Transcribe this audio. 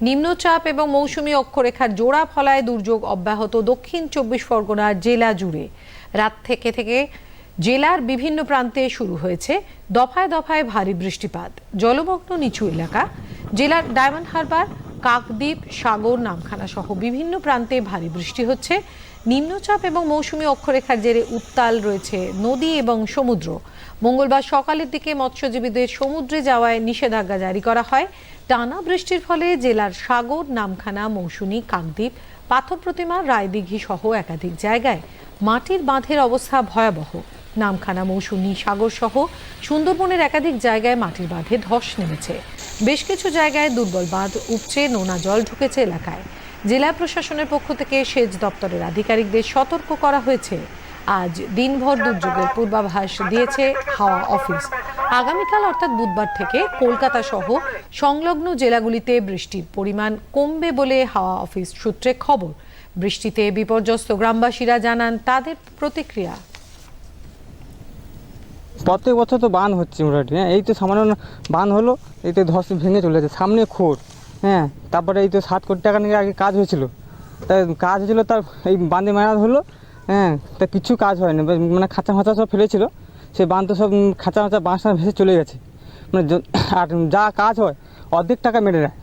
নিম্নচাপ এবং মৌসুমী অক্ষরেখার জোড়া ফলায় দুর্যোগ অব্যাহত দক্ষিণ চব্বিশ পরগনার জেলা জুড়ে। রাত থেকে থেকে জেলার বিভিন্ন প্রান্তে শুরু হয়েছে দফায় দফায় ভারী বৃষ্টিপাত। জলমগ্ন নিচু এলাকা, জেলার ডায়মন্ড হারবার কাকদ্বীপ, সাগর, নামখানা সহ বিভিন্ন প্রান্তে ভারী বৃষ্টি হচ্ছে। নিম্নচাপ এবং মৌসুমী অক্ষরেখার জেরে উত্তাল রয়েছে নদী এবং সমুদ্র। মঙ্গলবার সকালের দিকে মৎস্যজীবীদের সমুদ্রে যাওয়ায় নিষেধাজ্ঞা জারি করা হয়। টানা বৃষ্টির ফলে জেলার সাগর, নামখানা, মৌসুমী, কাকদ্বীপ, পাথর প্রতিমা, রায়দিঘি সহ একাধিক জায়গায় মাটির বাঁধের অবস্থা ভয়াবহ। নামখানা, মৌসুমী, সাগর সহ সুন্দরবনের একাধিক জায়গায় মাটির বাঁধে ধস নেমেছে। বেশ কিছু জায়গায় দুর্বল বাঁধ উপচে নোনা জল ঢুকেছে এলাকায়। জেলা প্রশাসনের পক্ষ থেকে সেচ দপ্তরের আধিকারিকদের সতর্ক করা হয়েছে। আজ দিনভর দুর্যোগের পূর্বাভাস দিয়েছে হাওয়া অফিস। আগামীকাল অর্থাৎ বুধবার থেকে কলকাতা সহ সংলগ্ন জেলাগুলিতে বৃষ্টির পরিমাণ কমবে বলে হাওয়া অফিস সূত্রে খবর। বৃষ্টিতে বিপর্যস্ত গ্রামবাসীরা জানান তাদের প্রতিক্রিয়া। প্রত্যেক বছর তো বান হচ্ছে মোটামুটি হ্যাঁ? এই তো সামান্য বান হলো, এই তো ধস ভেঙে চলে যাচ্ছে, সামনে খোর হ্যাঁ? তারপরে এই তো সাত কোটি টাকা নিয়ে আগে কাজ হয়েছিল। তাই কাজ হয়েছিল, তার এই বাঁধে মেরাদ হলো হ্যাঁ? তা কিছু কাজ হয়নি মানে খাঁচা খাঁচা সব ফেলেছিল, সে বাঁধ তো সব খাঁচা খাঁচা বাঁশ ভেসে চলে গেছে। মানে আর যা কাজ হয়, অর্ধেক টাকা মেরে নেয়।